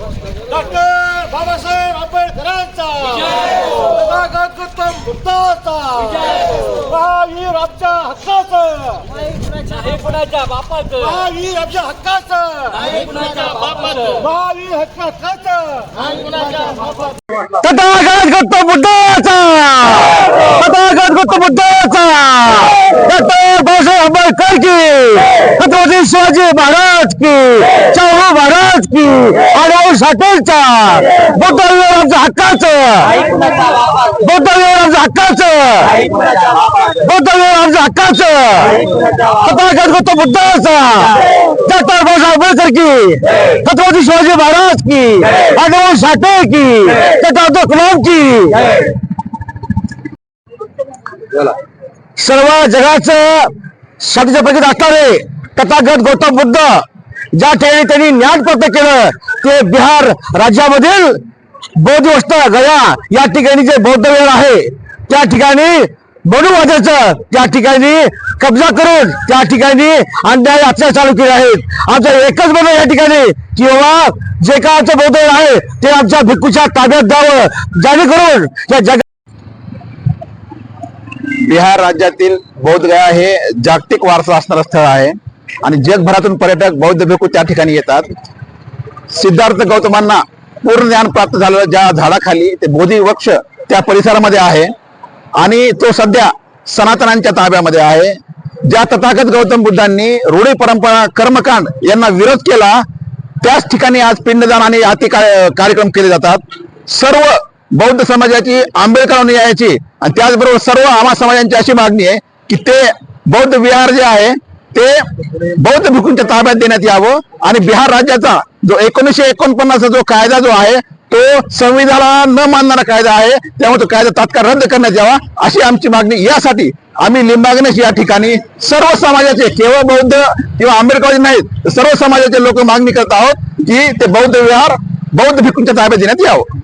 Doctor Babasaheb आंबेडकरांचा. तथागत गौतम बुद्धाचा. महावीर आमच्या हक्काचं. कुणाच्या बापाचं. महावीर आमच्या हक्काचं. कुणाच्या बापाचं. महावीर हक्क हक्काचं. तथागत गौतम बुद्धाचा. तथागत गौतम बुद्धाचा. डॉक्टर बाबासाहेब आंबेडकर की. छत्रपती शिवाजी महाराज की. शाहू महाराज की. साठेचा बुद्ध विहार आमच्या हक्काचं बुद्ध विहार आमच्या हक्काचं. बुद्ध विहार हक्काचं तथागत गौतम बुद्धाचा डॉक्टर बाबासाहेब आंबेडकर की छत्रपती शिवाजी महाराज की आढाऊ साठे की तथागत गुलाम की. सर्व जगाचं सध्याच्या पैकी असणारे तथागत गौतम बुद्ध ज्या ठिकाणी त्यांनी ज्ञान प्राप्त केलं ते बिहार राज्यामधील बौद्ध वस्त गया या ठिकाणी जे बौद्ध वेळ आहे त्या ठिकाणी मनुवादाचं त्या ठिकाणी कब्जा करून त्या ठिकाणी अन्याय अत्याचार चालू केले आहेत आमचं एकच म्हणणं या ठिकाणी की बाबा जे काय आमचं बौद्ध वेळ आहे ते आमच्या भिक्खूच्या ताब्यात द्यावं जेणेकरून या जग बिहार राज्यातील बौद्धगया हे जागतिक वारसा असणारं स्थळ आहे. आणि जगभरातून पर्यटक बौद्ध भिक्खू त्या ठिकाणी येतात. सिद्धार्थ गौतमांना पूर्ण ज्ञान प्राप्त झालेलं ज्या झाडाखाली ते बोधी वृक्ष त्या परिसरामध्ये आहे. आणि तो सध्या सनातनांच्या ताब्यामध्ये आहे. ज्या तथागत गौतम बुद्धांनी रूढी परंपरा कर्मकांड यांना विरोध केला त्याच ठिकाणी आज पिंडदान आणि आती कार्यक्रम केले जातात. सर्व बौद्ध समाजाची आंबेडकर अनुयायाची आणि त्याचबरोबर सर्व आमा समाजांची अशी मागणी आहे की ते बौद्ध विहार जे आहे ते बौद्ध भिकूंच्या ताब्यात देण्यात यावं. आणि बिहार राज्याचा जो एकोणीसशे एकोणपन्नासचा जो कायदा जो आहे तो संविधानाला न मानणारा कायदा आहे. त्यामुळे तो कायदा तात्काळ रद्द करण्यात यावा अशी आमची मागणी. यासाठी आम्ही लिंबागणेश या ठिकाणी सर्व समाजाचे केवळ बौद्ध किंवा आंबेडकर नाहीत सर्व समाजाचे लोक मागणी करत आहोत की ते बौद्ध विहार बौद्ध भिकूंच्या ताब्यात देण्यात यावं.